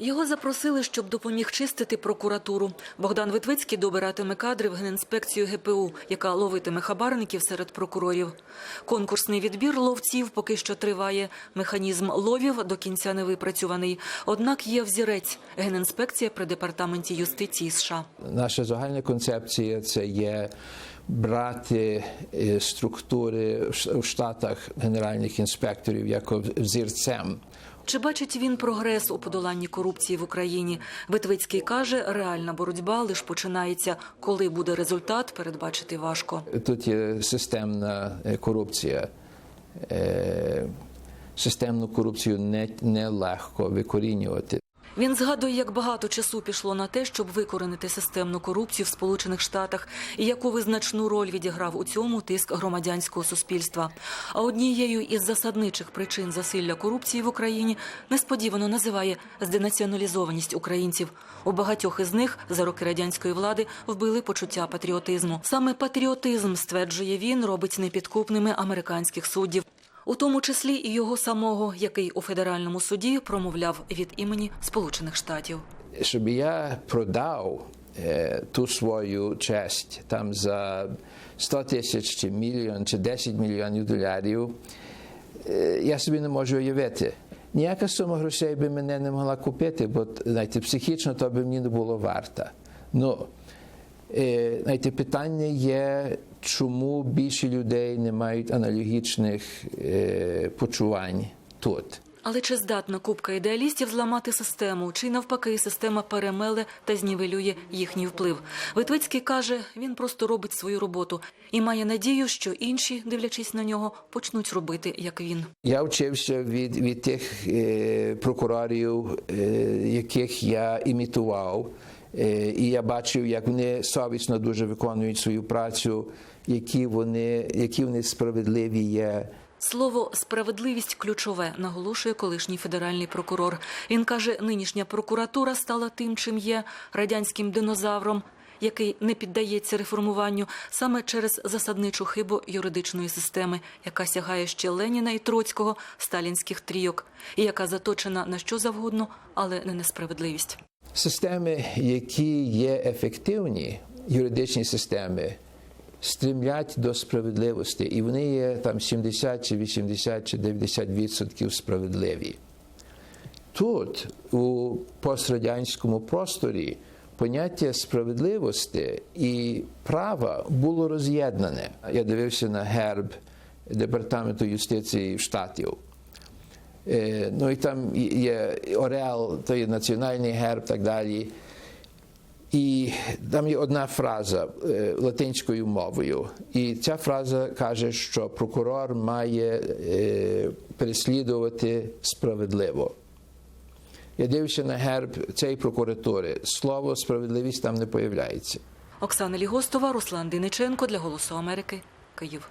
Його запросили, щоб допоміг чистити прокуратуру. Богдан Витвицький добиратиме кадри в Генінспекцію ГПУ, яка ловитиме хабарників серед прокурорів. Конкурсний відбір ловців поки що триває. Механізм ловів до кінця не випрацьований. Однак є взірець – Генінспекція при департаменті юстиції США. Наша загальна концепція це є брати е, структури в штатах генеральних інспекторів як взірцем. Чи бачить він прогрес у подоланні корупції в Україні? Витвицький каже, реальна боротьба лише починається. Коли буде результат, передбачити важко. Тут є системна е, корупція. Е, Системну корупцію не, не легко викорінювати. Він згадує, як багато часу пішло на те, щоб викоренити системну корупцію в Сполучених Штатах, і яку визначну роль відіграв у цьому тиск громадянського суспільства. А однією із засадничих причин засилля корупції в Україні несподівано називає зденаціоналізованість українців. У багатьох із них за роки радянської влади вбили почуття патріотизму. Саме патріотизм, стверджує він, робить непідкупними американських суддів. У тому числі і його самого, який у федеральному суді промовляв від імені Сполучених Штатів. Щоб я продав е, ту свою честь там за 100 тисяч чи мільйон чи 10 мільйонів доларів, е, я собі не можу уявити. Ніяка сума грошей би мене не могла купити, бо знаєте, психічно то би мені не було варта. Ну, знаєте, питання є, чому більше людей не мають аналогічних е, почувань тут. Але чи здатна купка ідеалістів зламати систему, чи навпаки система перемеле та знівелює їхній вплив? Витвицький каже, він просто робить свою роботу і має надію, що інші, дивлячись на нього, почнуть робити як він. Я вчився від, від тих е, прокурорів, е, яких я імітував, е, і я бачив, як вони совісно дуже виконують свою працю, які вони, які вони справедливі є. Слово справедливість ключове, наголошує колишній федеральний прокурор. Він каже, нинішня прокуратура стала тим, чим є радянським динозавром, який не піддається реформуванню саме через засадничу хибу юридичної системи, яка сягає ще Леніна і Троцького, сталінських трійок, і яка заточена на що завгодно, але не на справедливість. Системи, які є ефективні, юридичні системи, стрімлять до справедливості, і вони є там 70 чи 80 чи 90 відсотків справедливі. Тут, у пострадянському просторі, поняття справедливості і права було роз'єднане. Я дивився на герб Департаменту юстиції Штатів. Е, Ну і там є Орел, то є національний герб, так далі. І там є одна фраза е, латинською мовою. І ця фраза каже, що прокурор має е, переслідувати справедливо. Я дивлюся на герб цієї прокуратури. Слово справедливість там не появляється. Оксана Лігостова, Руслан Диниченко для Голосу Америки, Київ.